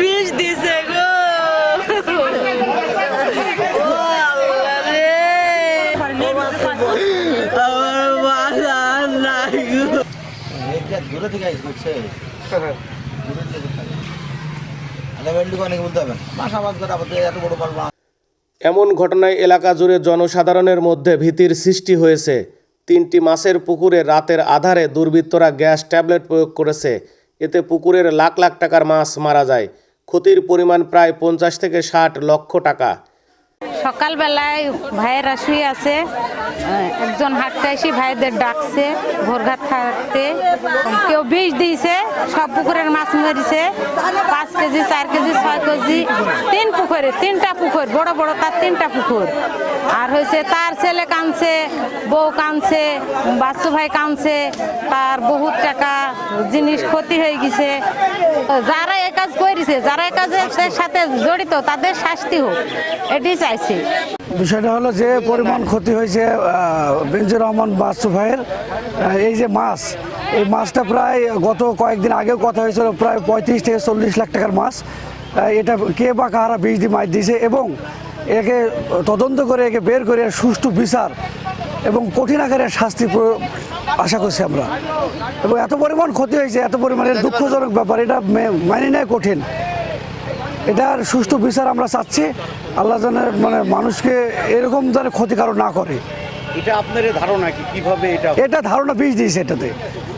বিষ দিছে গো এমন ঘটনায় এলাকা জুড়ে জনসাধারণের মধ্যে ভীতির সৃষ্টি হয়েছে। তিনটি মাছের পুকুরে রাতের আধারে দুর্বৃত্তরা গ্যাস ট্যাবলেট প্রয়োগ করেছে। এতে পুকুরের লাখ লাখ টাকার মাছ মারা যায়। ক্ষতির পরিমাণ প্রায় পঞ্চাশ থেকে ষাট লক্ষ টাকা। সকালবেলায় ভাইয়েরা শুয়ে আছে একজন হাঁটতে এসে ভাইদের ডাকছে ভোরঘাট থাকতে কেউ বিষ দিয়েছে, সব পুকুরের মাছ মেরেছে, পাঁচ কেজি, চার কেজি ছয় তিন পুকুরে, তিনটা পুকুর, বড় বড় তার তিনটা পুকুর। আর হয়েছে তার ছেলে কানছে বউ কানছে বাচ্চু ভাই কানছে তার বহুত টাকা জিনিস ক্ষতি হয়ে গেছে। যারা এ কাজ করেছে যারা এ কাজের সাথে জড়িত, তাদের শাস্তি হোক, এটি চাইছি। বিষয়টা হলো যে পরিমাণ ক্ষতি হয়েছে বেঞ্জুর রহমান বাসু ভাইয়ের এই যে মাছ, এই মাছটা প্রায় গত কয়েকদিন আগেও কথা হয়েছিল, প্রায় পঁয়ত্রিশ থেকে চল্লিশ লাখ টাকার মাছ। এটা কে বা কাহারা বীজ দিয়ে মাছ দিয়েছে এবং একে তদন্ত করে একে বের করে সুষ্ঠু বিচার এবং কঠিন আকারে শাস্তি আশা করছি আমরা। এবং এত পরিমাণ ক্ষতি হয়েছে এত পরিমাণের দুঃখজনক ব্যাপার এটা মানে নেয় কঠিন। এটার সুষ্ঠু বিচার আমরা চাচ্ছি আল্লাহ যেন মানে মানুষকে এরকম যেন ক্ষতিকারক না করে। এটা আপনার ধারণা কি? কীভাবে এটা এটা ধারণা বীজ দিয়েছে এটাতে।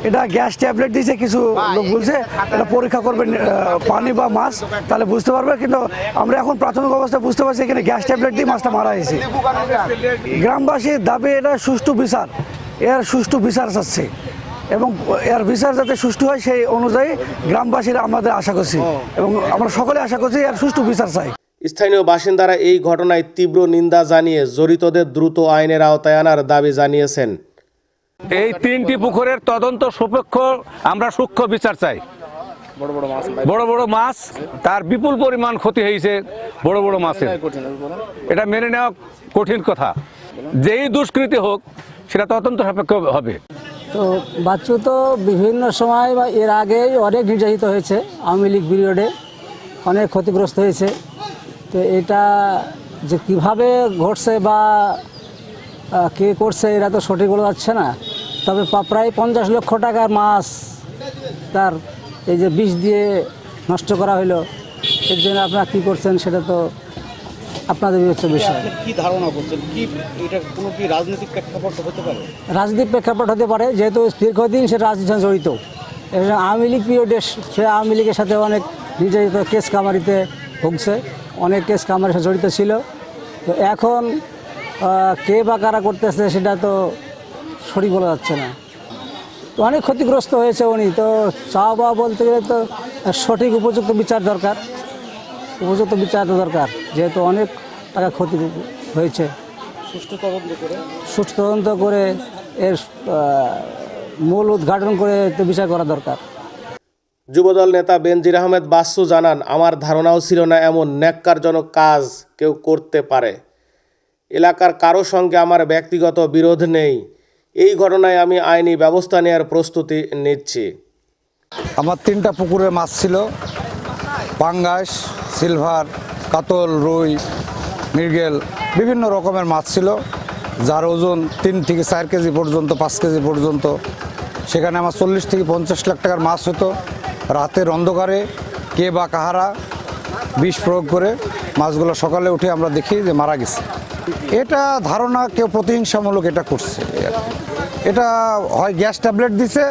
এটা গ্যাস ট্যাবলেট দিয়েছে কিছু লোক বলছে এটা পরীক্ষা করবেন পানি বা মাছ তাহলে বুঝতে পারবে কিন্তু আমরা এখন প্রাথমিক অবস্থায় বুঝতে পারছি এখানে গ্যাস ট্যাবলেট দিয়ে মাছটা মারা হয়েছে। গ্রামবাসীর দাবি এটা সুষ্ঠু বিচার। এর সুষ্ঠু বিচার চাচ্ছে। এবং এর বিচার যাতে সুষ্ঠু হয় সেই অনুযায়ী গ্রামবাসীরা আমাদের আশা করছি। এবং আমরা সকলে আশা করছি এর সুষ্ঠু বিচার চাই। স্থানীয় বাসিন্দারা এই ঘটনায় তীব্র নিন্দা জানিয়ে জড়িতদের দ্রুত আইনের আওতায় আনার দাবি জানিয়েছেন। এই তিনটি পুকুরের তদন্ত সুপক্ষ আমরা সূক্ষ্ম বিচার চাই। বড় বড় মাছ তার বিপুল পরিমাণ ক্ষতি হয়েছে বড় বড় মাছের। এটা মেনে নেওয়া কঠিন কথা। যেই দুষ্কৃতি হোক সেটা তদন্ত সাপেক্ষ হবে। তো বাচ্চু তো বিভিন্ন সময় বা এর আগেই অনেক নির্যাতিত হয়েছে আওয়ামী লীগ পিরিয়ডে অনেক ক্ষতিগ্রস্ত হয়েছে। তো এটা যে কীভাবে ঘটছে বা কে করছে এরা তো সঠিক বলা যাচ্ছে না। তবে প্রায় পঞ্চাশ লক্ষ টাকার মাছ তার এই যে বিষ দিয়ে নষ্ট করা হলো এর জন্য আপনারা কী করছেন সেটা তো আপনাদের বিবেচ্য বিষয়। কি ধারণা করছেন? কি এটা কোনো কি রাজনৈতিক প্রেক্ষাপট হতে পারে? রাজনীতির প্রেক্ষাপট হতে পারে যেহেতু দীর্ঘদিন সে রাজনীতির সঙ্গে জড়িত। আওয়ামী লীগ পিরিয়ডে সে আওয়ামী লীগের সাথে অনেক নির্যাতিত কেস কামারিতে ভুগছে। অনেক কেস কামারির সাথে জড়িত ছিল। তো এখন কে বা কারা করতেছে সেটা তো সঠিক বলা যাচ্ছে না। তো অনেক ক্ষতিগ্রস্ত হয়েছে উনি। তো চাওয়া পাওয়া বলতে গেলে তো সঠিক উপযুক্ত বিচার দরকার। উপযুক্ত বিচার দরকার যেহেতু অনেক টাকা ক্ষতি হয়েছে। সুষ্ঠু তদন্ত করে? সুষ্ঠু তদন্ত করে এর মূল উদ্ঘাটন করে তো বিচার করা দরকার। যুবদল নেতা বেনজির আহমেদ বাসু জানান আমার ধারণাও ছিল না এমন ন্যাক্কারজনক কাজ কেউ করতে পারে। এলাকার কারও সঙ্গে আমার ব্যক্তিগত বিরোধ নেই। এই ঘটনায় আমি আইনি ব্যবস্থা নেওয়ার প্রস্তুতি নিচ্ছি। আমার তিনটা পুকুরে মাছ ছিল। পাঙ্গাস, সিলভার, কাতল, রুই, মৃগেল বিভিন্ন রকমের মাছ ছিল। যার ওজন তিন থেকে চার কেজি পর্যন্ত, পাঁচ কেজি পর্যন্ত। সেখানে আমার চল্লিশ থেকে পঞ্চাশ লাখ টাকার মাছ হতো। রাতের অন্ধকারে কে বা কাহারা বিষ প্রয়োগ করে মাছগুলো সকালে উঠে আমরা দেখি যে মারা গেছে। এটা ধারণা কেউ প্রতিহিংসামূলক এটা করছে। এটা হয় গ্যাস ট্যাবলেট দিছে,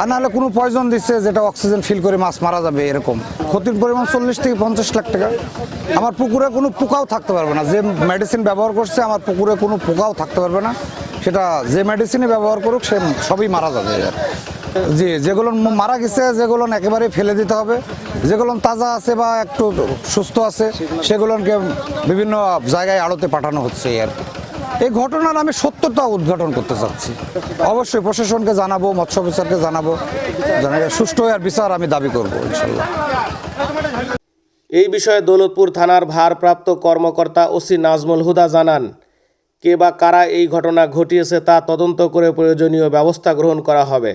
আর নাহলে কোনো পয়জন দিচ্ছে যেটা অক্সিজেন ফিল করে মাছ মারা যাবে এরকম। ক্ষতির পরিমাণ চল্লিশ থেকে পঞ্চাশ লাখ টাকা। আমার পুকুরে কোনো পোকাও থাকতে পারবে না। যে মেডিসিন ব্যবহার করছে, আমার পুকুরে কোনো পোকাও থাকতে পারবে না। সেটা যে মেডিসিনই ব্যবহার করুক, সে সবই মারা যাবে। জি, যেগুলো মারা গেছে, যেগুলো একেবারে ফেলে দিতে হবে। যেগুলো তাজা আছে বা একটু সুস্থ আছে, সেগুলোকে বিভিন্ন জায়গায় আড়তে পাঠানো হচ্ছে আর। এই ঘটনার আমি সত্যতা উদ্ঘাটন করতে চাচ্ছি। অবশ্যই প্রশাসনকে জানাব, মৎস্য অফিসারকে জানাব সুষ্ঠু আর বিচার আমি দাবি করব ইনশাল্লাহ এই বিষয়ে দৌলতপুর থানার ভারপ্রাপ্ত কর্মকর্তা ওসি নাজমুল হুদা জানান, কে বা কারা এই ঘটনা ঘটিয়েছে তা তদন্ত করে প্রয়োজনীয় ব্যবস্থা গ্রহণ করা হবে।